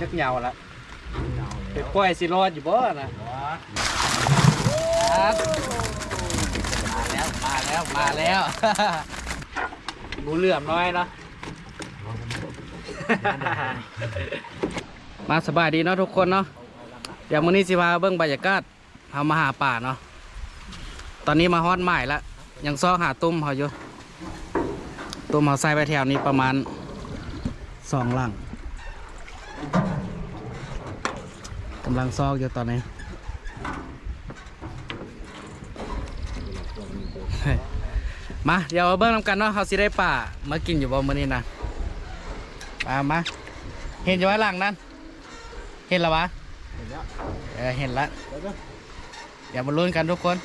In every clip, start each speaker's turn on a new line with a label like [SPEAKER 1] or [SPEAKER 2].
[SPEAKER 1] ยักเหยาละไปปล่อยสิรอดอยู่บ่นะมาแล้ว มาแล้ว มาแล้ว หมูเหลื่อมน้อยเนาะ มาสบายดีเนาะทุกคนเนาะ เดี๋ยวมื้อนี้สิพาเบิ่งบรรยากาศเฮามาหาป่าเนาะ ตอนนี้มาฮอดหมายแล้วยังซ้อหาตุ้มเขาอยู่ ตุ้มเขาใส่ไปแถวนี้ประมาณสองหลังกำลังซอกอยู่ตอนนี้มาเดี๋ยวเบิ่งนำกันเนาะเขาสิได้ป่ามากินอยู่บ่มื้อนี้นะมามาเห็นอยู่ว่าหลังนั้น เห็นแล้ววะ
[SPEAKER 2] เห็นแล้ว
[SPEAKER 1] เออเห็นแล้ว
[SPEAKER 2] เดี๋ยวเดี๋ยว
[SPEAKER 1] เดี๋ยวมาลุ้นกันทุกคน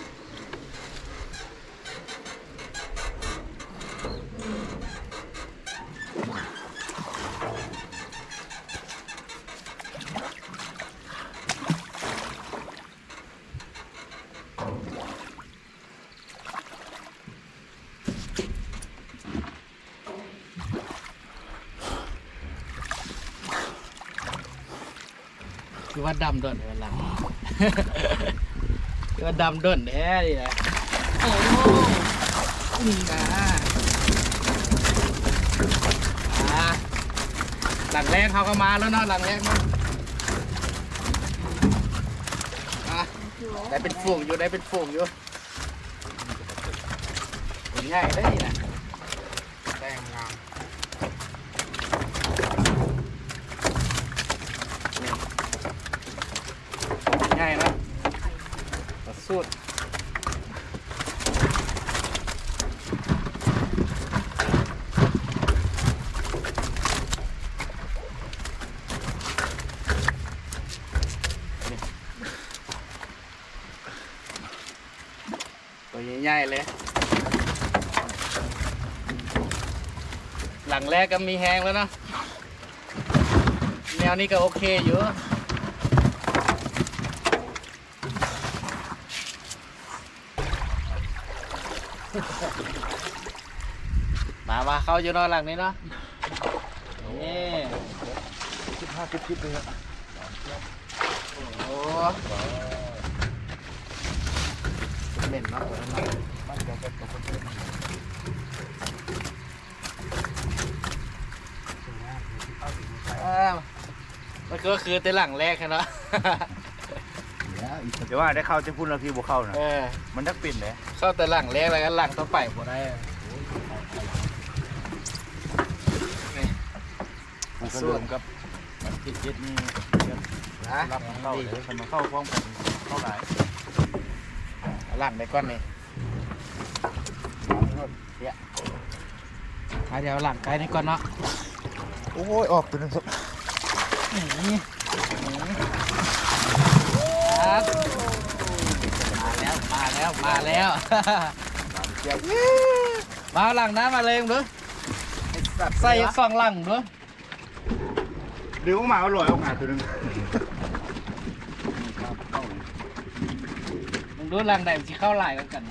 [SPEAKER 1] คือว่าดำโดดเลยหลังคือว่าดำโดดแท้ดินะโอ้นี่นะอ่าหลังแรกเขาก็มาแล้วเนาะหลังแรกเนาะอะได้เป็นฝูงอยู่ได้เป็นฝูงอยู่เป็นง่ายได้นะ
[SPEAKER 2] แดงงาม
[SPEAKER 1] ง่ายนะตัดสูตร ตัวใหญ่ๆเลย หลังแรกก็มีแหงแล้วเนาะแนวนี้ก็โอเคอยู่มามาเข้าอยู่นอนหลังนี้เนาะนี่
[SPEAKER 2] สิบห้าสิบสิบเลยอะ
[SPEAKER 1] โอ้ เหม็นมากเลยนะ
[SPEAKER 2] บ้านเดียวกันกับคนอื่น
[SPEAKER 1] เอ้ามันก็คือแต่หลังแรกนะ
[SPEAKER 2] เดี๋ยวว่าได้เข้าจะพูดแล้วพี่บุเข้านะ
[SPEAKER 1] เออ
[SPEAKER 2] มันนักปิ่นเลย
[SPEAKER 1] เข้าแต่หลังแรกแล้วก็หลังต่อไปหมดได้อะ
[SPEAKER 2] กูก็รวมกับมันติดยึดนี่รับมันเข้าเลยมันเข้าพร้อมกันเข้าหลาย
[SPEAKER 1] เอาหลังไปก้อนนี่อะเดี๋ยวเอาหลังไกลนี่ก่อนเนาะ
[SPEAKER 2] โอ้ยออกตัวนึงครับ
[SPEAKER 1] นี่ครับมาแล้วมาแล้วมาแล้วมาเอาหลังน้ำมาเลยมึงดูใส่สองหลังดู
[SPEAKER 2] เดี๋ยวมาเอาลอยออกมาตัวนึง
[SPEAKER 1] มึง ดูหลังไหนมันจะเข้าหลายกันกัน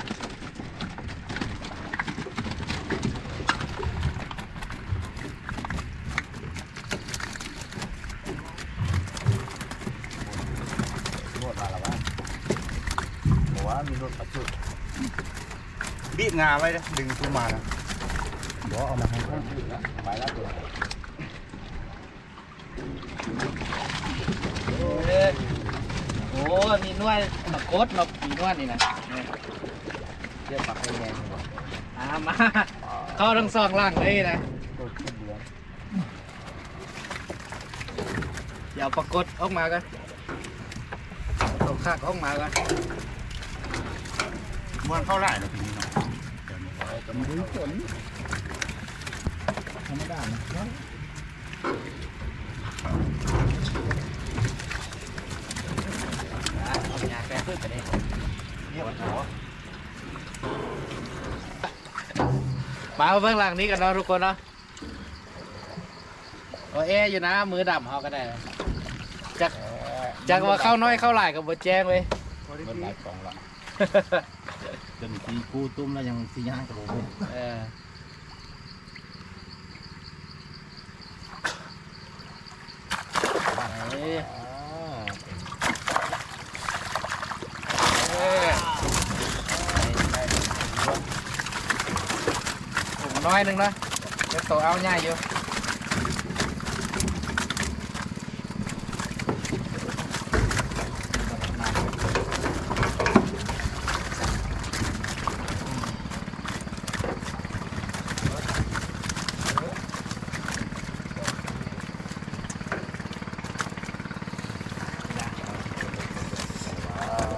[SPEAKER 2] รถมาแล้ววะบอกว่ามีรถปัดจุดบีบงาไว้นะดึงขึ้นมานะบอกเอามาให้ข้างไปแล้วตัว
[SPEAKER 1] เออโอ้มีนวด มากดเนาะมีนวดนี่นะนี่
[SPEAKER 2] เรียกปักให้แรง
[SPEAKER 1] อ่ามาเข้าทั้งสองหลังเลยนะ
[SPEAKER 2] รถขึ้นเรือ
[SPEAKER 1] เดี๋ยวปรากฏออกมากันตกขากออกมากัน
[SPEAKER 2] มันเข้าได้เหรอทีนี้เนาะ
[SPEAKER 1] มือฝน
[SPEAKER 2] ธรรมดานะ
[SPEAKER 1] เอา มาเบื้องหลังนี้กันนะทุกคนเนาะโอเออยู่นะ มือดำเขาก็ได้จากจากว่าเข้าน้อยเข้าหลายกับบทแจ้งเลย
[SPEAKER 2] มันหลายกล่องละจนทีกูตุ้มแล้วยังสี่ห้ากับผด
[SPEAKER 1] เออเอ้ น้อยหนึงนะเดี๋ยวโตเอาง่ายอยู่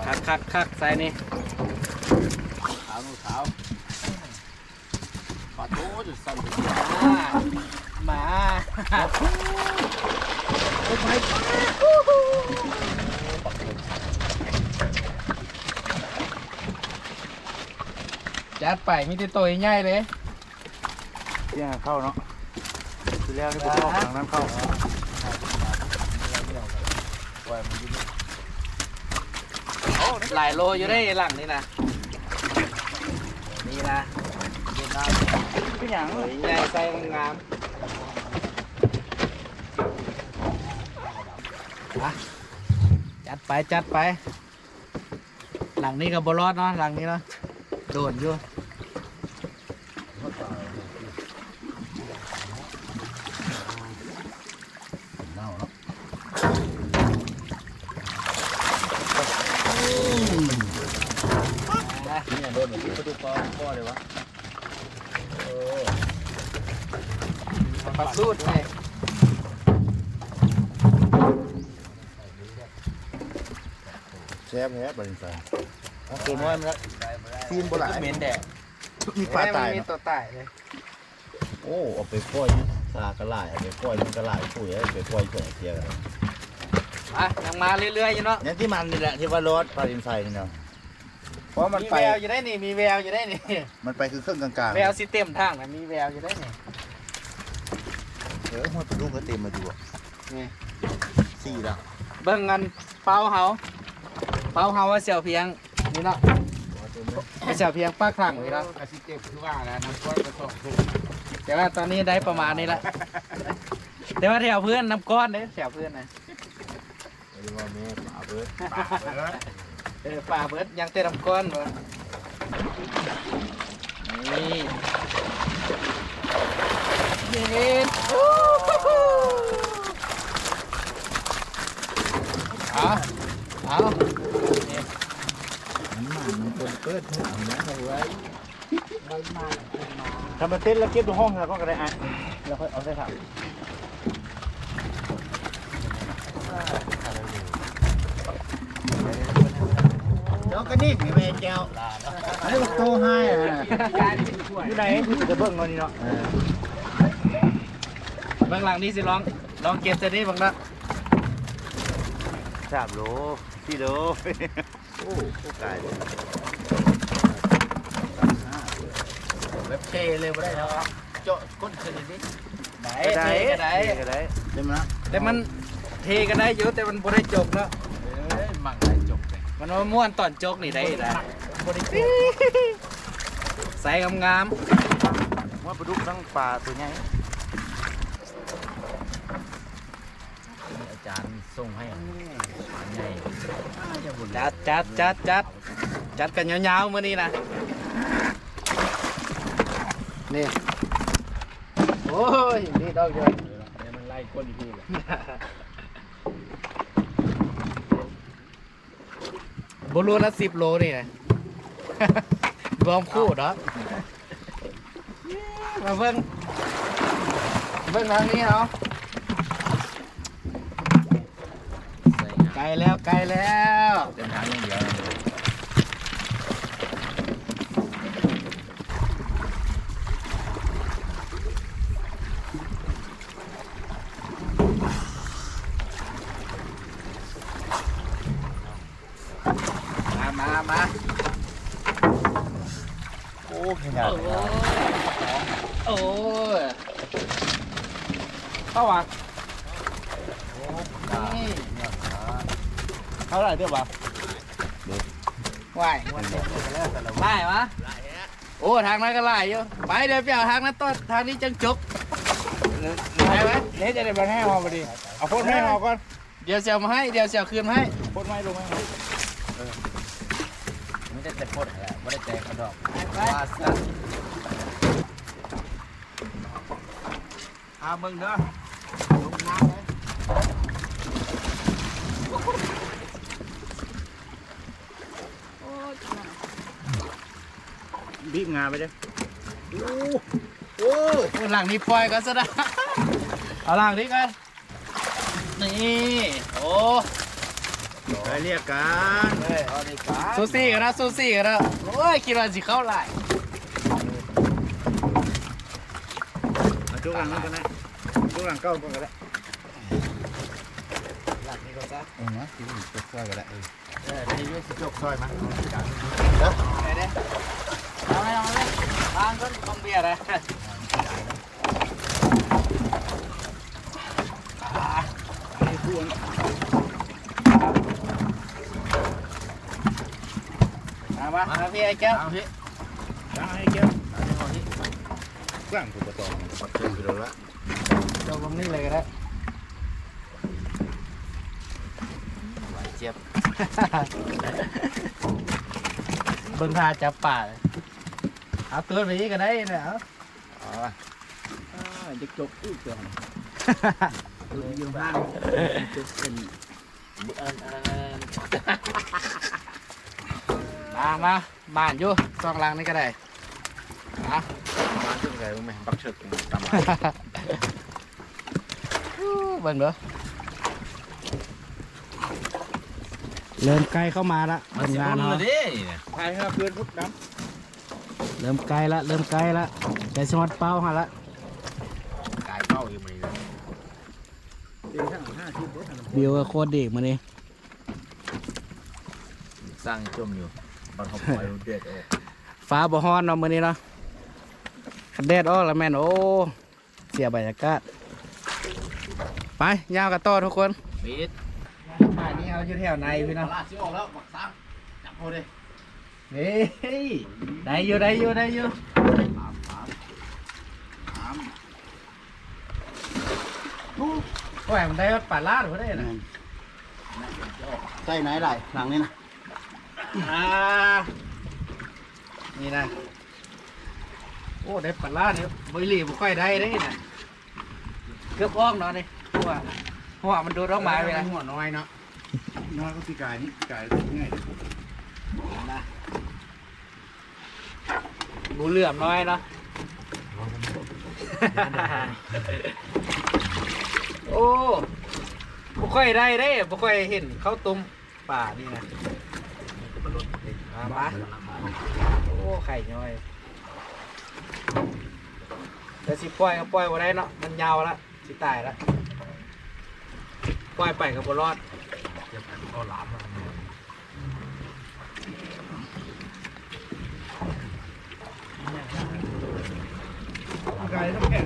[SPEAKER 1] คักคักคักใส่นี่
[SPEAKER 2] ขาวนู่ขาว ปลาโตจะสั่น
[SPEAKER 1] มาจัดไปมีแติตัวใหญ่เลย
[SPEAKER 2] เที่ยเข้าเนาะคือแล้วนี่ผมออกทางนั้นเข้า
[SPEAKER 1] หลายโลอยู่ได้หลังนี่นะนี่นะ
[SPEAKER 2] เป็นอย่าง
[SPEAKER 1] โอ้ยใหญ่ใส่งามๆอะจัดไปจัดไป หลังนี้กับบรอดเนาะหลังนี้เนาะโดนอยู่
[SPEAKER 2] เน่าเนาะ
[SPEAKER 1] นะ
[SPEAKER 2] นี่โดนเหมือนที่ประตูปอปอเลยวะ
[SPEAKER 1] ปลาสูดไง
[SPEAKER 2] แซ่บแฮะบริษัทตัวน้อยมันละซีนโบราณ
[SPEAKER 1] เหม็นแดด
[SPEAKER 2] มีปลาตาย
[SPEAKER 1] มี
[SPEAKER 2] เนาะ
[SPEAKER 1] ตัวตายเลย
[SPEAKER 2] โอ้เอาไปปล่อยตากระไหล่เอาไปปล่อยมันกระไหล่ปุ๋ยเอาไปปล่อยเฉยเทียกัน
[SPEAKER 1] อะยังมาเรื่อยๆอยู่เนาะ
[SPEAKER 2] เนี่ยที่มันนี่แหละที่ว่ารถปลาดินไซนี่เนาะเพราะมัน
[SPEAKER 1] มี
[SPEAKER 2] ไป
[SPEAKER 1] แววอยู่ได้นี่มีแววอยู่ได้นี่
[SPEAKER 2] มันไปคือเครื่องกลางๆ
[SPEAKER 1] แววสิเต็มทางนะมีแววอยู่ได้นี่
[SPEAKER 2] เออมันเป็นลูกก็เต็มมาดูอะ
[SPEAKER 1] นี่
[SPEAKER 2] สี่แล้ว
[SPEAKER 1] เบิ่งกันเป้าเฮา เป้าเฮาว่าเสี่ยวเพียงนี่เนาะเสี่ยวเพียงป้าคลั่งนี่เนาะ
[SPEAKER 3] กระสิเจ็บคือว่าแล้วน้ำก้อนกระสอบถูก
[SPEAKER 1] แต่ว่าตอนนี้ได้ประมาณนี้ละแต่ว่าแถวเพื่อนน้ำก้อนเด้แถวเพื่อนนะ
[SPEAKER 2] เรียกว่าแม่ปลาเบิร์ด
[SPEAKER 1] เออป่าเบิร์ดยังเต้นน้ำก้อนวะนี่เย็นโอ้โหเอาเอา
[SPEAKER 2] เปิดหัวนะเอาไว้ถ้ามันเต้นแล้วเก็บในห้องแล้วก็ได้อะแล้วค่อยเอาใส่ถัง
[SPEAKER 3] เดี๋ยวก็นี่มีแม่แก้วอันนี้โตให้อะ
[SPEAKER 2] อยู่ไหนจะเบิ่งเงินนี่เนาะ
[SPEAKER 1] เบื้องหลังนี่สิลองลองเก็บเสร็จนี่บังละ
[SPEAKER 2] สามโลสี่โลโอ้โหกายเลย
[SPEAKER 1] แบบ เทเลยบ่ได้แล้วเจาะก้นขึ้นนิดไหน
[SPEAKER 2] ได้
[SPEAKER 1] เทก็ได้
[SPEAKER 2] ก็ได้เต็มนะ
[SPEAKER 1] แต่มันเทก็ได้อยู่แต่มันบ่ได้จกเนาะ
[SPEAKER 3] เอ้ยมั่ได้จบเลย
[SPEAKER 1] มันว่าม่วนตอนจกนี่ได้ได้บ่ได้จกใส่งาม
[SPEAKER 2] ว่าปลาดุกทั้งปลาตัวใหญ่อาจารย์ส่งให้ปลาใหญ่
[SPEAKER 1] จัดจัดจัดจัดจัดกันยาวๆมื้อนี้นะ นี่ โอ้ย นี่ดอกเดียว
[SPEAKER 3] เนี่ยมันไล่ก้นอีกทีเลย
[SPEAKER 1] บรูละสิบโลนี่นะรวมคู่เนาะมาเบิ่งเบิ่งทางนี้เนาะไกลแล้วไกลแล้ว
[SPEAKER 2] เต็มทางอย่างเดียว
[SPEAKER 1] มามาม
[SPEAKER 2] โอ้ขนาด
[SPEAKER 1] โอ้โอ้ยเข้าว่ะนี่
[SPEAKER 2] เท่าไหร่เด้อวะ
[SPEAKER 1] ไหวไล่วะโอ้ทางนั้นก็ไล่อยู่ไปเดี๋ยวไปเอาทางนั้นต้นทางนี้จังจบไปไหม
[SPEAKER 3] เนี่ยจะได้มาให้หอพอดีเอาพ่นให้หอก่อน
[SPEAKER 1] เดี๋ยวเสียวมาให้เดี๋ยวเสียวคืนให้
[SPEAKER 2] โคตรไม่ลงไม่
[SPEAKER 3] ไม่ได้แต่โคตรแหละไม่ได้แต่กระดอก
[SPEAKER 1] ว่าซะ
[SPEAKER 2] อาเบิ่งเด้อ
[SPEAKER 3] ลงน้ำเลย
[SPEAKER 2] บีบงาไปเด้อ
[SPEAKER 1] โอ้หลังนี้ปล่อยกันซะนะเอาหลังนี้กันนี่ โอ้
[SPEAKER 2] ไปเรียกกัน
[SPEAKER 3] เฮ้ยเอาดีกว่า
[SPEAKER 1] ซูซี่กันนะซูซี่กันนะโอ้ยคิดว่าสิเข้าไหลาย
[SPEAKER 2] มาจุกหลังนั่นก็ได้จุกหลังเก้าก็ได้
[SPEAKER 3] หลังนี้ก็ซะ
[SPEAKER 2] เออนะที่นี่จุกซอยก็ได้เออ
[SPEAKER 3] เออในยุคสิ
[SPEAKER 2] จุกซอยมา
[SPEAKER 1] ไหนเด้เอาไหมเอาไหมล้างก้นต้องเบียร์เลยมา มามาพี่ไอ้แก้ว
[SPEAKER 2] เอาพี่จ้าให้เกี้ยวเอาที่กว้างกูประตองปัดเชิงคือเราละ
[SPEAKER 1] เจ้าลงนี่เลยก็ได้เจ็บเบิ่งท่าจับป่าเลยเอาตัวไปนี่ก็ได้เนี่ยเอา
[SPEAKER 2] อ๋อจะจบอู้เกิน
[SPEAKER 3] อยู่บ้านจุดเป็น
[SPEAKER 1] มามาบ้านอยู่ซองหลังนี่ก็ได้เอา
[SPEAKER 2] มาจุกไงมึงไม่ปักเชิดตาม
[SPEAKER 1] เบิ่งเด้อเริ่มใกล้เข้ามาละเบิ่งงานเนาะ
[SPEAKER 2] พายให้เพื่อนพุทธน้
[SPEAKER 1] เริ่มใกล้ละเริ่มใกล้ละใจสมัดเป้าหาละำ
[SPEAKER 2] กายเป้าอยู่มันเลยเดี๋ยวทั้งห้าที่พุทธ
[SPEAKER 1] วิวก็โคตรดีมานี่
[SPEAKER 3] สร้างจมอยู่บ อลเขาปล่อยเด็ดออก
[SPEAKER 1] ฟ้าบ่ฮ้อนเนาะมื้อนี้เนาะคันแดดออกแล้วแม่นโอ้เสียบรรยากาศไปยาวกันต่อทุกคน
[SPEAKER 3] ปิด
[SPEAKER 1] บ้านนี้เอาอยู่แถวในพี่น้อง
[SPEAKER 3] ลาดสิออกแล้วบักซังจับเขาเลย
[SPEAKER 1] เฮ้ยได้อยู่ได้อยู่ได้อยู่โอ้ยมันได้ป่าลาดหัวได้นะ
[SPEAKER 2] ใส่ไหนได้หลังนี้นะ
[SPEAKER 1] อ่านี่นะโอ้ได้ป่าลาดเนี่ยบริลีบ่ค่อยได้ได้นะเกือบอ้องเนาะนี่เพราะว่าเพราะว่ามันโดนดอกไม้ไปนะ
[SPEAKER 2] หัวน้อยเนาะน้อยก็ปีกายนี่ปีกายง่าย
[SPEAKER 1] บูเหลื่อมน้อยเนาะโอ้บ่ค่อยได้เด้บ่ค่อยเห็นข้าวต้มป่านี่นะ มาปะโอ้ไข่น้อยแต่สิปล่อยก็ปล่อยบ่ได้เนาะมันยาวละสิตายละปล่อยไปก็บ่รอด
[SPEAKER 2] ปีกายต้องแก่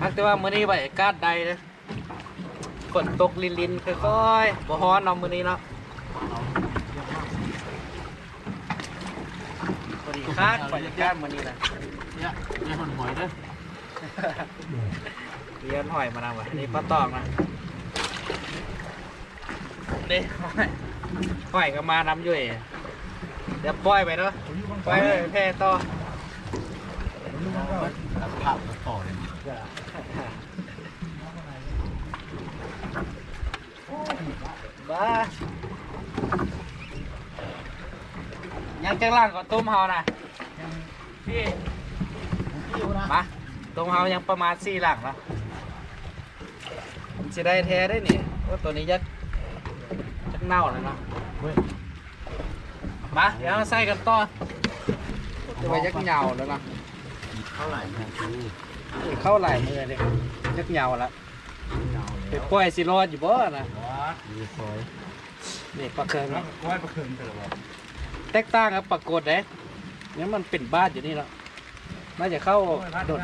[SPEAKER 1] ฮักแต่ว่ามื้อนี้บรรยากาศใดเด้อ ฝนตกลินๆค่อยๆบ่ฮ้อนเนาะมื้อนี้เนาะพอดีคักบรรยากาศมื้อนี้นะ
[SPEAKER 2] เนี่ยเนี่ยหอยเด้อ
[SPEAKER 1] เลี้ยนหอยมานำวะนี่ปลาตองนะเด้หอยหอยก็มานำอยู่เองเดี๋ยวปล่อยไปเนาะปล่อยไปแพร่ต่อ
[SPEAKER 2] ภาพต่อเลย
[SPEAKER 1] บ้ายังจังล่างก่อนต้มเฮานะพี่มาต้มเฮายังประมาณสี่หลังเนาะผมจะได้แท้ได้นี่ว่าตัวนี้ยักยักเน่าแล้วเนาะมาเดี๋ยวเราใส่กันต่อจะไปยักเหงาแล้วเนาะ
[SPEAKER 2] เท่าไหร่นะ
[SPEAKER 1] เข้าหลายมือเลยยักเหงาแล้วไปปล่อยสิรอดอยู่บ่นะ
[SPEAKER 2] ดีคอย
[SPEAKER 1] นี่ปลาเคืองเนาะ
[SPEAKER 2] ก้อยประเคินเถอะวะ
[SPEAKER 1] แตกต่างกับปรากฏเด้เนี่ยมันเป็นบ้านอยู่นี่แล้วน่าจะเข้าโดด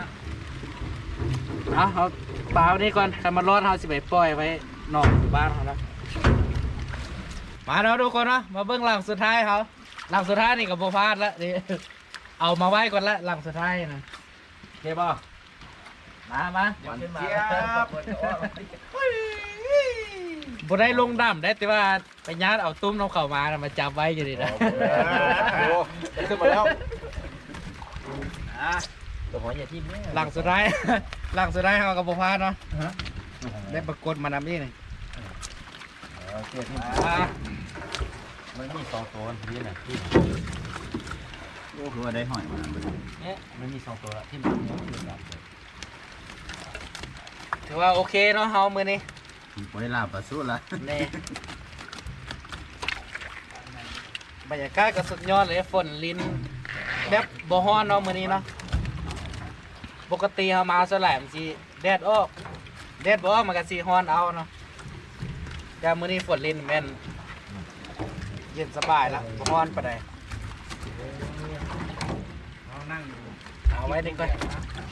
[SPEAKER 1] เอาเอาปลานี่ก่อนใครมาร้อนเขาสิไปปล่อยไว้นอกอยู่บ้านเขาแล้วมาแล้วทุกคนเนาะมาเบิ้งหลังสุดท้ายเขาหลังสุดท้ายนี่กับโบพลาดละนี่เอามาไว้ก่อนละหลังสุดท้ายนะโอเคป่ะ
[SPEAKER 3] มามา
[SPEAKER 2] หวานเจี๊ย บ
[SPEAKER 1] บ่ได้ลงดำได้แต่ว่าไปญาติเอาตุ้มน้ำเข้ามาน่ะมาจับไว้อยู่ดีนะ
[SPEAKER 2] โอ้ขึ้นมาแล้ว
[SPEAKER 3] ตัวหัวอย่าทิ่มเนี่ย
[SPEAKER 1] หลังสุดท้าย หลังสุดท้ายเฮาก็บ่พลาดเนาะได้ปรากฏมานำนี่นี่
[SPEAKER 3] เกิดมา
[SPEAKER 1] อ่า
[SPEAKER 2] มันมีสองตัวนี่น่ะที่
[SPEAKER 3] โอ้คือว่าได้หอยมา
[SPEAKER 2] มันมีสองตัวที่มันอยู่กัน
[SPEAKER 1] ถือว่าโอเคเนาะเฮามื้อนี้
[SPEAKER 3] ไว้ลาบปลาสู้ละ
[SPEAKER 1] นี่บรรยากาศก็สุดยอดเลยฝนลิ้นแบบบ่ฮ้อนเนาะมื้อนี้เนาะปกติเฮามาสลายมันสิแดดออกแดดบ่ออกมันก็สิฮ้อนเอาเนาะแต่มื้อนี้ฝนลิ้นแม่นเย็นสบายแล้วบ่ฮ้อนปานใดเอานั่งเอาไว้ดีกว่า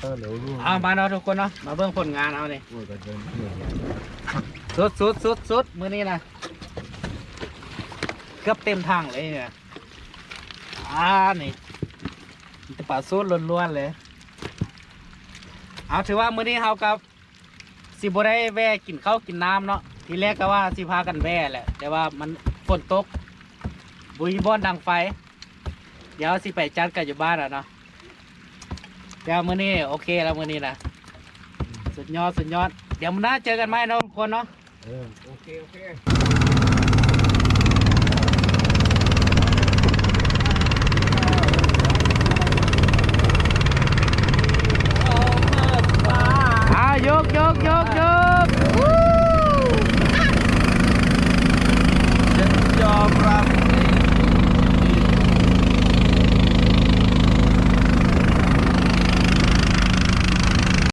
[SPEAKER 3] เออเหลวรู้
[SPEAKER 1] เอามาเนาะทุกคนเนาะมาเบิ่งผลงานเอานี่
[SPEAKER 3] โอ้ยก็เดินเที่ยว
[SPEAKER 1] สุดสุดสุดสุดมือนี้นะเกือบเต็มทางเลยเนี่ยอ่านี่จะปลาสูตรล้วนๆเลย เอาถือว่ามือนี้เฮากับสิบได้แวะกินข้าวกินน้ำเนาะทีแรกก็ว่าสิพากันแวะแหละ แต่ว่ามันฝนตก บุยบอนดังไฟ เดี๋ยวสิไปจัดกันอยู่บ้านอะเนาะแต่ว่ามื้อนี้โอเคแล้วมือนี้นะสุดยอดสุดยอดเดี๋ยวมันน่าเจอกันไหมเนาะทุกคนเนาะ
[SPEAKER 3] เออโอเคโอเค
[SPEAKER 1] อ่